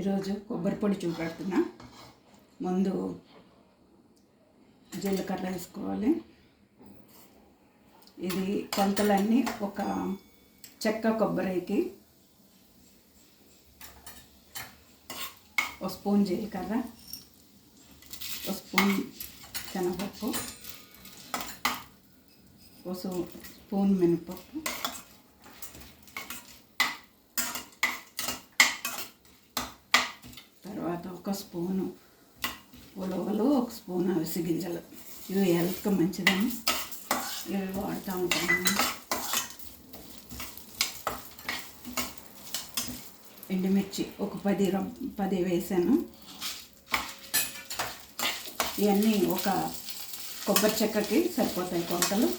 ఈరోజు కొబ్బరి పొడి చూపెడుతున్నా. ముందు జీలకర్ర వేసుకోవాలి. ఇది కొంతలన్నీ ఒక చెక్క కొబ్బరికి ఒక స్పూన్ జీలకర్ర ఒక స్పూన్ శనగపప్పు ఒక స్పూన్ మినపప్పు ఒక్క ఒక స్పూను ఉలవలు ఒక స్పూన్ అవిసి గింజలు. ఇవి హెల్త్కి మంచిదని ఇవి వాడుతూ ఉంటాను ఎండుమిర్చి ఒక పది రం పది వేసాను. ఇవన్నీ ఒక కొబ్బరి చెక్కకి సరిపోతాయి కొలతలు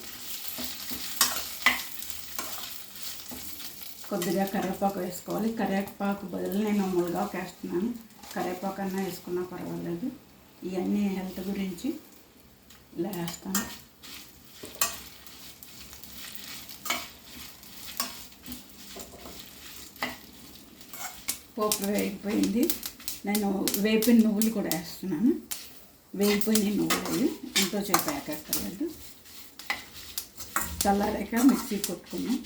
కొద్దిగా కరివేపాకు వేసుకోవాలి. కరివేపాకు బదులు నేను మునగాకు వేస్తున్నాను. కరేపాకన్నా వేసుకున్నా పర్వాలేదు. ఇవన్నీ హెల్త్ గురించి ఇలా వేస్తాను. పోపు వేగిపోయింది. నేను వేపిన నువ్వులు కూడా వేస్తున్నాను. వేగిపోయిన నువ్వులు ఎంతో చేసి వేకక్కర్లేదు చల్లారాక మిక్సీ కొట్టుకున్నాం.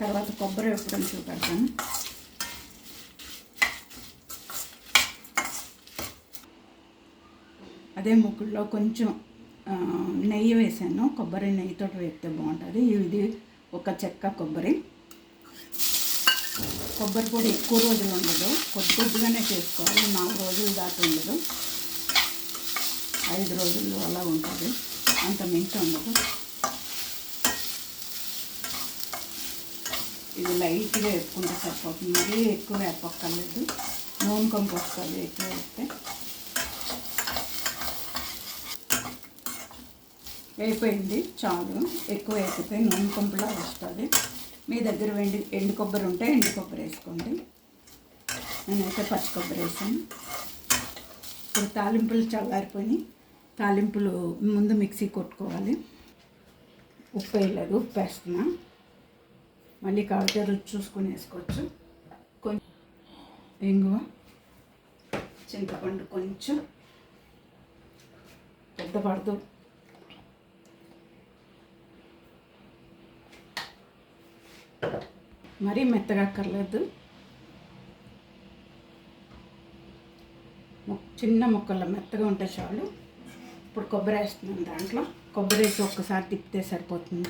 తర్వాత కొబ్బరి ఎప్పుడని చూపెడతాను. అదే ముక్కుల్లో కొంచెం నెయ్యి వేసాను. కొబ్బరి నెయ్యితో వేస్తే బాగుంటుంది. ఇది ఒక చెక్క కొబ్బరి. కొబ్బరి పొడి ఎక్కువ రోజులు ఉండదు. కొద్ది కొద్దిగానే చేసుకోవాలి. నాలుగు రోజులు దాటి ఉండదు. ఐదు రోజులు అలా ఉంటుంది. అంత మించి ఉండదు. ఇది లైట్గా వేసుకుంటే సరిపోతుంది. మరీ ఎక్కువ వేపక్కర్లేదు. నూనె కొంపు ఎక్కువ వేస్తే. అయిపోయింది చాలు. ఎక్కువ వేసిపోయి నూనె కొంపలా వస్తుంది. మీ దగ్గర ఎండు ఎండు కొబ్బరి ఉంటే ఎండు కొబ్బరి వేసుకోండి. నేనైతే పచ్చి కొబ్బరి వేసాను. ఇప్పుడు తాలింపులు చల్లారిపోయి తాలింపులు ముందు మిక్సీ కొట్టుకోవాలి. ఉప్పు వేయలేదు ఉప్పు వేస్తున్నా. మళ్ళీ కాడితే రుచి చూసుకొని వేసుకోవచ్చు. కొంచెం ఇంగువ చింతపండు కొంచెం. పెద్ద పడదు. మరీ మెత్తగా అక్కర్లేదు. మొ- చిన్న ముక్కల్లో మెత్తగా ఉంటే చాలు. ఇప్పుడు కొబ్బరి వేస్తున్నాను దాంట్లో. కొబ్బరి వేసి ఒక్కసారి తిప్పితే సరిపోతుంది.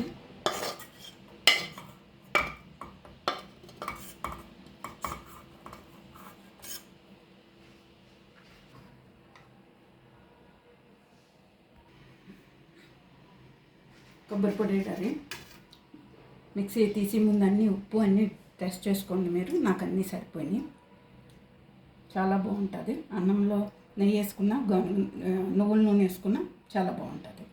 కొబ్బరి పొడి వేయాలి మిక్సీ తీసి ముందు అన్నీ ఉప్పు అన్నీ టెస్ట్ చేసుకోండి మీరు. నాకు అన్నీ సరిపోయినాయి. చాలా బాగుంటుంది. అన్నంలో నెయ్యి వేసుకున్నా గ- నువ్వుల నూనె వేసుకున్నా చాలా బాగుంటుంది.